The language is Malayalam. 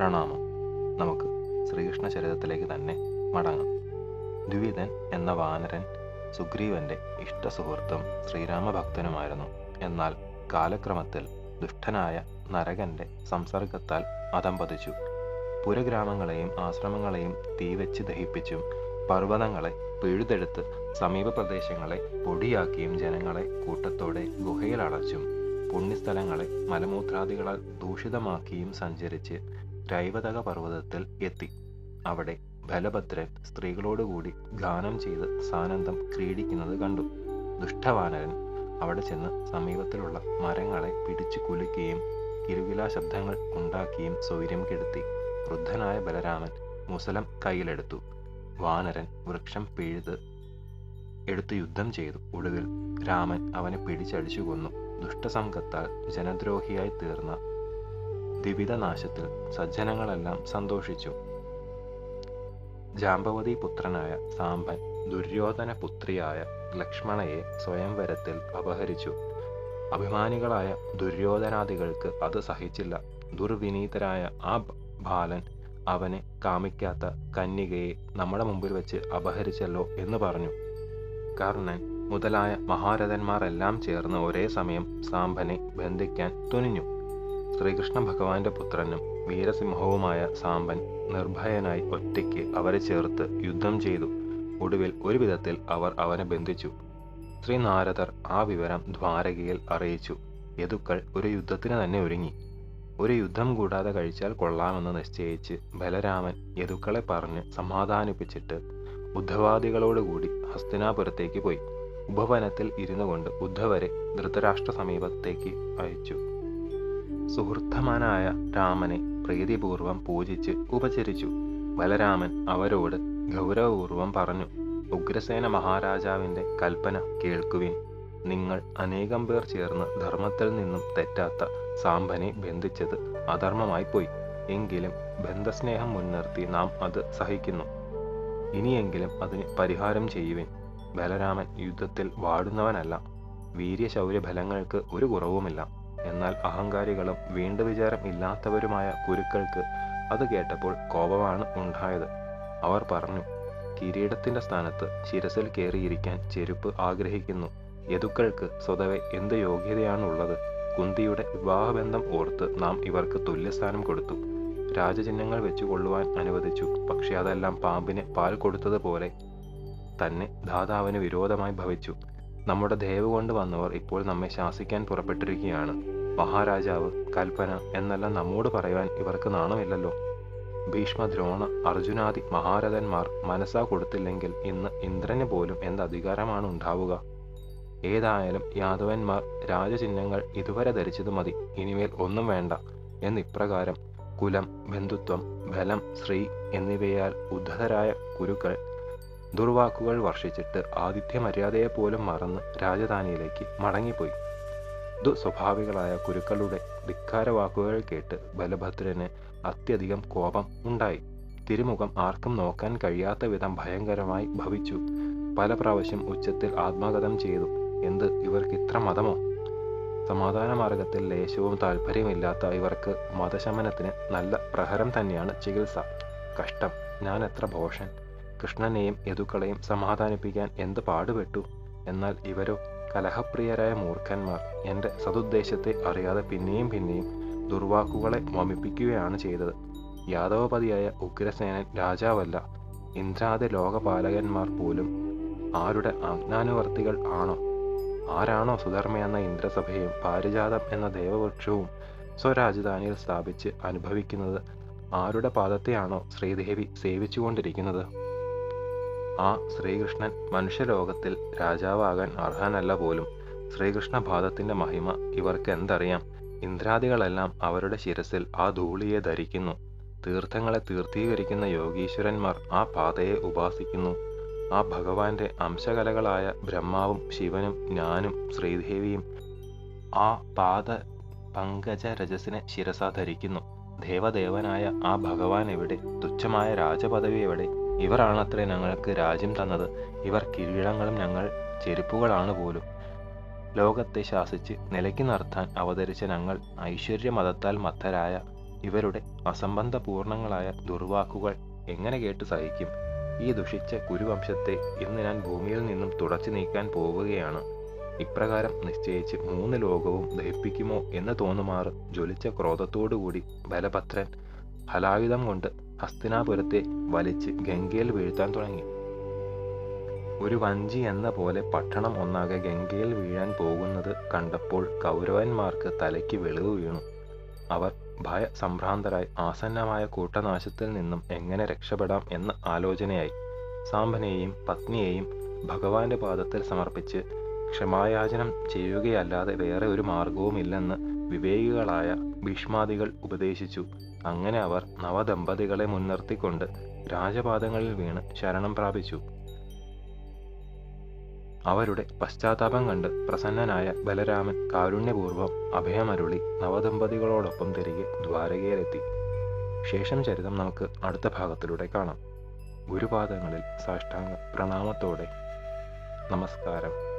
പ്രണാമം. നമുക്ക് ശ്രീകൃഷ്ണ ചരിതത്തിലേക്ക് തന്നെ മടങ്ങാം. ദ്വിവിധൻ എന്ന വാനരൻ സുഗ്രീവന്റെ ഇഷ്ടസുഹൃത്തും ശ്രീരാമഭക്തനുമായിരുന്നു. എന്നാൽ കാലക്രമത്തിൽ ദുഷ്ടനായ നരകന്റെ സംസർഗത്താൽ അതമ്പതിച്ചു പുരഗ്രാമങ്ങളെയും ആശ്രമങ്ങളെയും തീവെച്ച് ദഹിപ്പിച്ചും പർവതങ്ങളെ പിഴുതെടുത്ത് സമീപ പ്രദേശങ്ങളെ പൊടിയാക്കിയും ജനങ്ങളെ കൂട്ടത്തോടെ ഗുഹയിൽ അടച്ചും പുണ്യസ്ഥലങ്ങളെ മലമൂത്രാദികളാൽ ദൂഷിതമാക്കിയും സഞ്ചരിച്ച് രൈവതക പർവതത്തിൽ എത്തി. അവിടെ ബലഭദ്രൻ സ്ത്രീകളോടുകൂടി ഗാനം ചെയ്ത് സാനന്ദം ക്രീഡിക്കുന്നത് കണ്ടു. ദുഷ്ടവാനരൻ അവിടെ ചെന്ന് സമീപത്തിലുള്ള മരങ്ങളെ പിടിച്ചു കുലുക്കുകയും കിരുവിലാ ശബ്ദങ്ങൾ ഉണ്ടാക്കിയും സ്വൈര്യം കെടുത്തി. വൃദ്ധനായ ബലരാമൻ മുസലം കയ്യിലെടുത്തു. വാനരൻ വൃക്ഷം പിഴുത് എടുത്ത് യുദ്ധം ചെയ്തു. ഒടുവിൽ രാമൻ അവനെ പിടിച്ചടിച്ചു കൊന്നു ദുഷ്ടസംഘത്താൽ ജനദ്രോഹിയായി തീർന്ന ദ്വിവിധനാശത്തിൽ സജ്ജനങ്ങളെല്ലാം സന്തോഷിച്ചു. ജാമ്പവതി പുത്രനായ സാമ്പൻ ദുര്യോധന പുത്രിയായ ലക്ഷ്മണയെ സ്വയംവരത്തിൽ അപഹരിച്ചു. അഭിമാനികളായ ദുര്യോധനാദികൾക്ക് അത് സഹിച്ചില്ല. ദുർവിനീതരായ ആ ബാലൻ അവനെ കാമിക്കാത്ത കന്യകയെ നമ്മുടെ മുമ്പിൽ വെച്ച് അപഹരിച്ചല്ലോ എന്ന് പറഞ്ഞു. കർണൻ മുതലായ മഹാരഥന്മാരെല്ലാം ചേർന്ന് ഒരേ സമയം സാമ്പനെ ബന്ധിക്കാൻ തുനിഞ്ഞു. ശ്രീകൃഷ്ണ ഭഗവാന്റെ പുത്രനും വീരസിംഹവുമായ സാമ്പൻ നിർഭയനായി ഒറ്റയ്ക്ക് അവരെ ചേർത്ത് യുദ്ധം ചെയ്തു. ഒടുവിൽ ഒരു വിധത്തിൽ അവർ അവനെ ബന്ധിച്ചു. ശ്രീ നാരദർ ആ വിവരം ദ്വാരകയിൽ അറിയിച്ചു. യദുക്കൾ ഒരു യുദ്ധത്തിന് തന്നെ ഒരുങ്ങി. ഒരു യുദ്ധം കൂടാതെ കഴിച്ചാൽ കൊള്ളാമെന്ന് നിശ്ചയിച്ച് ബലരാമൻ യദുക്കളെ പറഞ്ഞ് സമാധാനിപ്പിച്ചിട്ട് ഉദ്ധവാദികളോടുകൂടി ഹസ്തിനാപുരത്തേക്ക് പോയി. ഉപവനത്തിൽ ഇരുന്നു കൊണ്ട് ഉദ്ധവരെ ധൃതരാഷ്ട്ര സമീപത്തേക്ക് അയച്ചു. സുഹൃത്തമാനായ രാമനെ പ്രീതിപൂർവം പൂജിച്ച് ഉപചരിച്ചു. ബലരാമൻ അവരോട് ഗൗരവപൂർവം പറഞ്ഞു ഉഗ്രസേന മഹാരാജാവിന്റെ കൽപ്പന കേൾക്കുവിൻ. നിങ്ങൾ അനേകം പേർ ചേർന്ന് ധർമ്മത്തിൽ നിന്നും തെറ്റാത്ത സാമ്പനെ ബന്ധിച്ചത് അധർമ്മമായി പോയി. എങ്കിലും ബന്ധസ്നേഹം മുൻനിർത്തി നാം അത് സഹിക്കുന്നു. ഇനിയെങ്കിലും അതിന് പരിഹാരം ചെയ്യുവിൻ. ബലരാമൻ യുദ്ധത്തിൽ വാടുന്നവനല്ല. വീര്യശൗര്യ ഫലങ്ങൾക്ക് ഒരു കുറവുമില്ല. എന്നാൽ അഹങ്കാരികളും വീണ്ടു വിചാരം ഇല്ലാത്തവരുമായ കുരുക്കൾക്ക് അത് കേട്ടപ്പോൾ കോപമാണ് ഉണ്ടായത്. അവർ പറഞ്ഞു കിരീടത്തിന്റെ സ്ഥാനത്ത് ശിരസിൽ കയറിയിരിക്കാൻ ചെരുപ്പ് ആഗ്രഹിക്കുന്നു. യദുക്കൾക്ക് സ്വതവെ എന്ത് യോഗ്യതയാണുള്ളത്? കുന്തിയുടെ വിവാഹബന്ധം ഓർത്ത് നാം ഇവർക്ക് തുല്യസ്ഥാനം കൊടുത്തു. രാജചിഹ്നങ്ങൾ വെച്ചുകൊള്ളുവാൻ അനുവദിച്ചു. പക്ഷെ അതെല്ലാം പാമ്പിന് പാൽ കൊടുത്തതുപോലെ തന്നെ ദാതാവിന് വിരോധമായി ഭവിച്ചു. നമ്മുടെ ദയവ് കൊണ്ട് വന്നവർ ഇപ്പോൾ നമ്മെ ശാസിക്കാൻ പുറപ്പെട്ടിരിക്കുകയാണ്. മഹാരാജാവ് കൽപ്പന എന്നെല്ലാം നമ്മോട് പറയുവാൻ ഇവർക്ക് നാണമില്ലല്ലോ. ഭീഷ്മ ദ്രോണ അർജുനാദി മഹാരഥന്മാർ മനസ്സാ കൊടുത്തില്ലെങ്കിൽ ഇന്ന് ഇന്ദ്രന് പോലും എന്ത് അധികാരമാണ് ഉണ്ടാവുക? ഏതായാലും യാദവന്മാർ രാജചിഹ്നങ്ങൾ ഇതുവരെ ധരിച്ചത് മതി. ഇനിമേൽ ഒന്നും വേണ്ട. എന്നിപ്രകാരം കുലം ബന്ധുത്വം ബലം ശ്രീ എന്നിവയാൽ ഉദ്ധതരായ കുരുക്കൾ ദുർവാക്കുകൾ വർഷിച്ചിട്ട് ആതിഥ്യ മര്യാദയെ പോലും മറന്ന് രാജധാനിയിലേക്ക് മടങ്ങിപ്പോയി. ദുസ്വഭാവികളായ കുരുക്കളുടെ ധിക്കാര വാക്കുകൾ കേട്ട് ബലഭദ്രന് അത്യധികം കോപം ഉണ്ടായി. തിരുമുഖം ആർക്കും നോക്കാൻ കഴിയാത്ത വിധം ഭയങ്കരമായി ഭവിച്ചു. പല പ്രാവശ്യം ഉച്ചത്തിൽ ആത്മഗതം ചെയ്തു. എന്ത് ഇവർക്ക് ഇത്ര മതമോ? സമാധാന മാർഗത്തിൽ ലേശവും താല്പര്യമില്ലാത്ത ഇവർക്ക് മതശമനത്തിന് നല്ല പ്രഹരം തന്നെയാണ് ചികിത്സ. കഷ്ടം ഞാൻ എത്ര ഭോഷൻ. കൃഷ്ണനെയും യദുക്കളെയും സമാധാനിപ്പിക്കാൻ എന്ത് പാടുപെട്ടു? എന്നാൽ ഇവരോ കലഹപ്രിയരായ മൂർഖന്മാർ എന്റെ സതുദ്ദേശത്തെ അറിയാതെ പിന്നെയും പിന്നെയും ദുർവാക്കുകളെ വമിപ്പിക്കുകയാണ് ചെയ്തത്. യാദവപതിയായ ഉഗ്രസേനൻ രാജാവല്ല ഇന്ദ്രാദി ലോകപാലകന്മാർ പോലും ആരുടെ ആജ്ഞാനുവർത്തികൾ ആണോ? ആരാണോ സുധർമ്മ എന്ന ഇന്ദ്രസഭയും പാരിജാതം എന്ന ദേവവൃക്ഷവും സ്വരാജധാനിയിൽ സ്ഥാപിച്ച് അനുഭവിക്കുന്നത്? ആരുടെ പാദത്തെയാണോ ശ്രീദേവി സേവിച്ചുകൊണ്ടിരിക്കുന്നത്? ആ ശ്രീകൃഷ്ണൻ മനുഷ്യലോകത്തിൽ രാജാവാകാൻ അർഹനല്ല പോലും. ശ്രീകൃഷ്ണ പാദത്തിന്റെ മഹിമ ഇവർക്ക് എന്തറിയാം ഇന്ദ്രാദികളെല്ലാം അവരുടെ ശിരസിൽ ആ ധൂളിയെ ധരിക്കുന്നു. തീർത്ഥങ്ങളെ തീർത്ഥീകരിക്കുന്ന യോഗീശ്വരന്മാർ ആ പാതയെ ഉപാസിക്കുന്നു. ആ ഭഗവാന്റെ അംശകലകളായ ബ്രഹ്മാവും ശിവനും ഞാനും ശ്രീദേവിയും ആ പാത പങ്കജ രജസിനെ ശിരസ ധരിക്കുന്നു. ദേവദേവനായ ആ ഭഗവാൻ എവിടെ? തുച്ഛമായ രാജപദവി എവിടെ? ഇവരാണത്രേ ഞങ്ങൾക്ക് രാജ്യം തന്നത്. ഇവർ കിരീടങ്ങളും ഞങ്ങൾ ചെരുപ്പുകളാണ് പോലും. ലോകത്തെ ശാസിച്ച് നിലയ്ക്ക് നിർത്താൻ അവതരിച്ച ഞങ്ങൾ ഐശ്വര്യ മതത്താൽ മത്തരായ ഇവരുടെ അസംബന്ധ അസംബന്ധപൂർണങ്ങളായ ദുർവാക്കുകൾ എങ്ങനെ കേട്ട് സഹിക്കും? ഈ ദുഷിച്ച കുരുവംശത്തെ ഇന്ന് ഞാൻ ഭൂമിയിൽ നിന്നും തുടച്ചു നീക്കാൻ പോവുകയാണ്. ഇപ്രകാരം നിശ്ചയിച്ച് മൂന്ന് ലോകവും ദഹിപ്പിക്കുമോ എന്ന് തോന്നുമാറ് ജ്വലിച്ച ക്രോധത്തോടുകൂടി ബലഭദ്രൻ ഹലായുധം കൊണ്ട് ഹസ്തിനാപുരത്തെ വലിച്ച് ഗംഗയിൽ വീഴ്ത്താൻ തുടങ്ങി. ഒരു വഞ്ചി എന്ന പോലെ പട്ടണം ഒന്നാകെ ഗംഗയിൽ വീഴാൻ പോകുന്നത് കണ്ടപ്പോൾ കൗരവന്മാർക്ക് തലയ്ക്ക് വെളിവ് വീണു. അവർ ഭയ സംഭ്രാന്തരായി ആസന്നമായ കൂട്ടനാശത്തിൽ നിന്നും എങ്ങനെ രക്ഷപ്പെടാം എന്ന ആലോചനയായി. സാമ്പനെയും പത്നിയെയും ഭഗവാന്റെ പാദത്തിൽ സമർപ്പിച്ച് ക്ഷമായാചനം ചെയ്യുകയല്ലാതെ വേറെ ഒരു മാർഗവുമില്ലെന്ന് വിവേകികളായ ഭീഷ്മാദികൾ ഉപദേശിച്ചു. അങ്ങനെ അവർ നവദമ്പതികളെ മുൻനിർത്തിക്കൊണ്ട് രാജപാദങ്ങളിൽ വീണ് ശരണം പ്രാപിച്ചു. അവരുടെ പശ്ചാത്താപം കണ്ട് പ്രസന്നനായ ബലരാമൻ കാരുണ്യപൂർവം അഭയമരുളി നവദമ്പതികളോടൊപ്പം തിരികെ ദ്വാരകയിലെത്തി. ശേഷം ചരിതം നമുക്ക് അടുത്ത ഭാഗത്തിലൂടെ കാണാം. ഗുരുപാദങ്ങളിൽ സാഷ്ടാംഗ പ്രണാമത്തോടെ നമസ്കാരം.